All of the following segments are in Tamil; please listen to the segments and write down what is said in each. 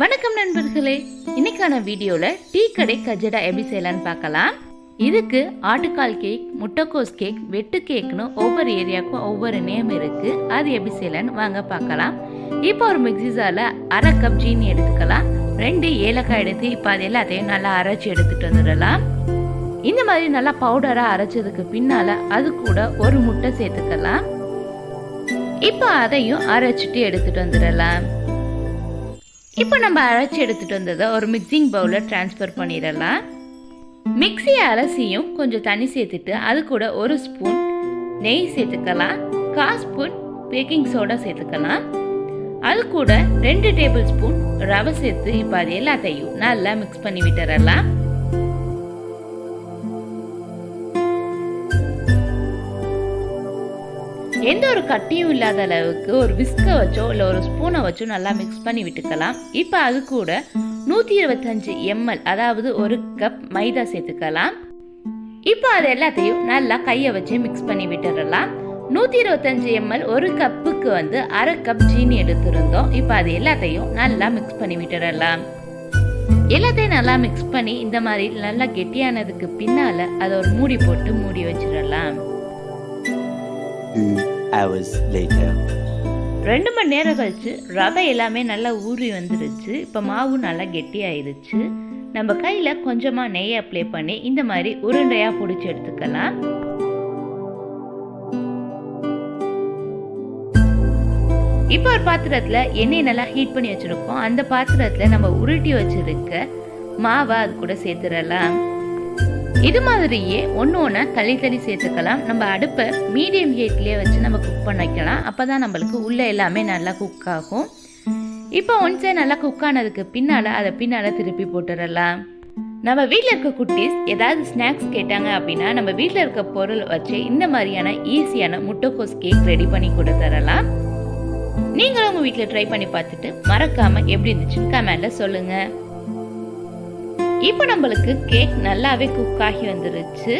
வணக்கம் நண்பர்களே. இன்னைக்கான வீடியோல டீ கடை கஜடா எப்படி செய்யலாம்னு பார்க்கலாம். இதுக்கு ஆட்டுக்கால் கேக் முட்டைக்கோஸ் கேக் வெட்டு கேக்னு ஒவ்வொரு ஏரியாவுக்கும் ஒவ்வொரு நேம் இருக்கு. அது எப்படி செய்யலாம்னு வாங்க பார்க்கலாம். இப்போ ஒரு மிக்ஸி அரை கப் ஜீனி எடுத்துக்கலாம். ரெண்டு ஏலக்காய் எடுத்து இப்போ அது எல்லாத்தையும் நல்லா அரைச்சி எடுத்துட்டு வந்துடலாம். இந்த மாதிரி நல்லா பவுடரா அரைச்சதுக்கு பின்னால அது கூட ஒரு முட்டை சேர்த்துக்கலாம். இப்போ அதையும் அரைச்சிட்டு எடுத்துட்டு வந்துடலாம். இப்போ நம்ம அரைச்சி எடுத்துட்டு வந்ததை ஒரு மிக்சிங் பவுலில் ட்ரான்ஸ்ஃபர் பண்ணிடலாம். மிக்சியை அலசியும் கொஞ்சம் தண்ணி சேர்த்துட்டு அது கூட ஒரு ஸ்பூன் நெய் சேர்த்துக்கலாம். கால் ஸ்பூன் பேக்கிங் சோடா சேர்த்துக்கலாம். அது கூட ரெண்டு டேபிள் ஸ்பூன் ரவை சேர்த்து இப்போ அது எல்லாத்தையும் நல்லா மிக்ஸ் பண்ணி விட்டுறலாம். எந்த ஒரு கட்டியும் இல்லாத அளவுக்கு ஒரு விஸ்கை வச்சோ இல்லை ஒரு ஸ்பூனை வச்சோ நல்லா மிக்ஸ் பண்ணி விட்டுக்கலாம். இப்போ அது கூட நூற்றி இருபத்தஞ்சு எம்எல் அதாவது ஒரு கப் மைதா சேர்த்துக்கலாம். இப்போ அது எல்லாத்தையும் நல்லா கையை வச்சு மிக்ஸ் பண்ணி விட்டுறலாம் நூற்றி இருபத்தஞ்சு எம்எல் ஒரு கப்புக்கு வந்து அரை கப் சீனி எடுத்திருந்தோம். இப்போ அது எல்லாத்தையும் நல்லா மிக்ஸ் பண்ணி விட்டுறலாம் எல்லாத்தையும் நல்லா மிக்ஸ் பண்ணி இந்த மாதிரி நல்லா கெட்டியானதுக்கு பின்னால அதை ஒரு மூடி போட்டு மூடி வச்சிடலாம். Hours later. ரெண்டு மணி நேரம் கழிச்சு ரவை எல்லாமே நல்லா ஊறி வந்துருச்சு. இப்போ மாவு நல்லா கெட்டியாயிருச்சு. நம்ம கையில் கொஞ்சமாக நெய் அப்ளை பண்ணி இந்த மாதிரி உருண்டையாக பிடிச்சி எடுத்துக்கலாம். இப்போ ஒரு பாத்திரத்தில் எண்ணெய் நல்லா ஹீட் பண்ணி வச்சுருக்கோம். அந்த பாத்திரத்தில் நம்ம உருட்டி வச்சிருக்க மாவை அது கூட சேர்த்துடலாம். இது மாதிரியே ஒன்று ஒன்றா தள்ளி தள்ளி சேர்த்துக்கலாம். நம்ம அடுப்பை மீடியம் ஹீட்லேயே வச்சு நம்ம குக் பண்ண வைக்கலாம். அப்போ தான் நம்மளுக்கு உள்ளே எல்லாமே நல்லா குக் ஆகும். இப்போ ஒன் நல்லா குக் ஆனதுக்கு பின்னால் அதை பின்னால் திருப்பி போட்டுடலாம். நம்ம வீட்டில் இருக்க குட்டீஸ் ஏதாவது ஸ்நாக்ஸ் கேட்டாங்க அப்படின்னா நம்ம வீட்டில் இருக்க பொருள் வச்சு இந்த மாதிரியான ஈஸியான முட்டைக்கோஸ் கேக் ரெடி பண்ணி கொடுத்துடலாம் நீங்களும் உங்கள் வீட்டில் ட்ரை பண்ணி பார்த்துட்டு மறக்காமல் எப்படி இருந்துச்சுன்னு கமெண்டில் சொல்லுங்கள் இப்போ நம்மளுக்கு கேக் நல்லாவே குக் ஆகி வந்துருச்சு.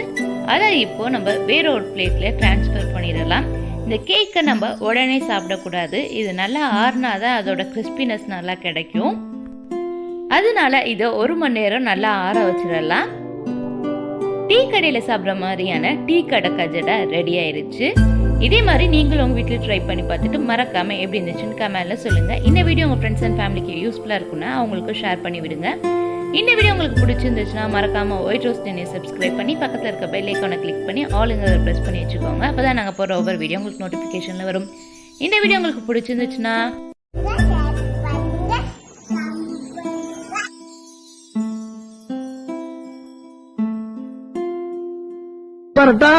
அதை இப்போ நம்ம வேற ஒரு பிளேட்ல டிரான்ஸ்ஃபர் பண்ணிடலாம். இந்த கேக்கை நம்ம உடனே சாப்பிடக்கூடாது. இது நல்லா ஆறுனாதான் அதோட கிறிஸ்பினஸ் நல்லா கிடைக்கும். அதனால இதை ஒரு மணி நேரம் நல்லா ஆற வச்சிடலாம். டீ கடையில் சாப்பிட்ற மாதிரியான டீ கடை கஜடா ரெடி ஆயிருச்சு. இதே மாதிரி நீங்களும் உங்கள் வீட்டில் ட்ரை பண்ணி பார்த்துட்டு மறக்காமல் எப்படி இருந்துச்சுன்னு கமெண்ட்ல சொல்லுங்கள் இந்த வீடியோ உங்கள் ஃப்ரெண்ட்ஸ் அண்ட் ஃபேமிலிக்கு யூஸ்ஃபுல்லாக இருக்குன்னா அவங்களுக்கு ஷேர் பண்ணி விடுங்க இந்த வீடியோ உங்களுக்கு பிடிச்சிருந்துச்சுன்னா மறக்காம ஒயிட் ரோஸ் டென்னை சப்ஸ்கிரைப் பண்ணி பக்கத்தில் இருக்க பெல் ஐக்கானை கிளிக் பண்ணி ஆளுங்கிறத ப்ரெஸ் பண்ணி வச்சுக்கோங்க. அப்போ தான் நாங்கள் போகிற ஒவ்வொரு வீடியோ உங்களுக்கு நோட்டிஃபிகேஷனில் வரும். இந்த வீடியோ உங்களுக்கு பிடிச்சிருந்துச்சுன்னா வரட்டா